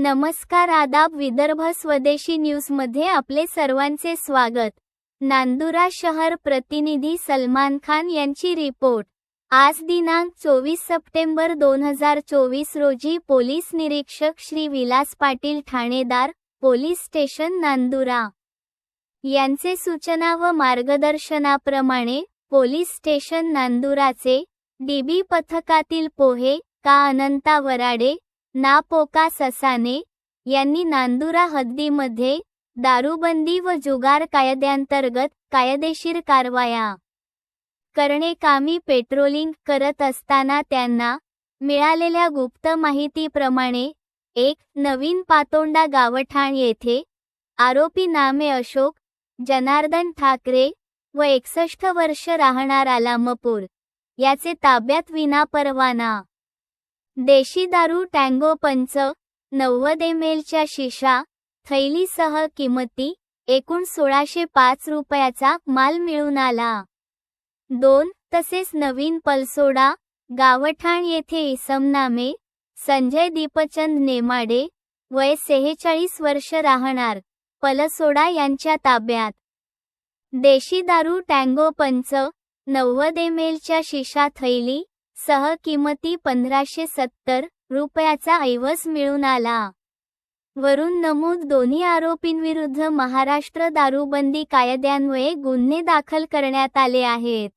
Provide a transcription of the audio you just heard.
नमस्कार आदाब विदर्भ स्वदेशी न्यूजमध्ये आपले सर्वांचे स्वागत. नांदुरा शहर प्रतिनिधी सलमान खान यांची रिपोर्ट. आज दिनांक चोवीस सप्टेंबर दोन हजार चोवीस रोजी पोलीस निरीक्षक श्री विलास पाटील ठाणेदार पोलीस स्टेशन नांदुरा. यांचे सूचना व मार्गदर्शनाप्रमाणे पोलीस स्टेशन नांदुराचे डीबी पथकातील पोहे का अनंता वराडे नापोका ससाने यांनी नांदुरा हद्दीमध्ये दारूबंदी व जुगार कायद्यांतर्गत कायदेशीर कारवाया करणे कामी पेट्रोलिंग करत असताना त्यांना मिळालेल्या गुप्त माहितीप्रमाणे एक नवीन पातोंडा गावठाण येथे आरोपी नामे अशोक जनार्दन ठाकरे व एकसष्ट वर्ष राहणार आलामपूर. याचे ताब्यात विनापरवाना देशी दारू टँगो पंच नव्वद एम एलच्या शिशा थैलीसह किमती एकूण सोळाशे पाच रुपयाचा माल मिळून आला. दोन तसेच नवीन पलसोडा गावठाण येथे इसमनामे संजय दीपचंद नेमाडे वय सेहेचाळीस वर्ष राहणार पलसोडा यांच्या ताब्यात. देशी दारू टँगो पंच नव्वद एम एलच्या शिशा थैली सह किमती पंधराशे सत्तर रुपयाचा ऐवज मिळून आला. वरून नमूद दोन्ही आरोपींविरुद्ध महाराष्ट्र दारूबंदी कायद्यान्वये गुन्हे दाखल करण्यात आले आहेत.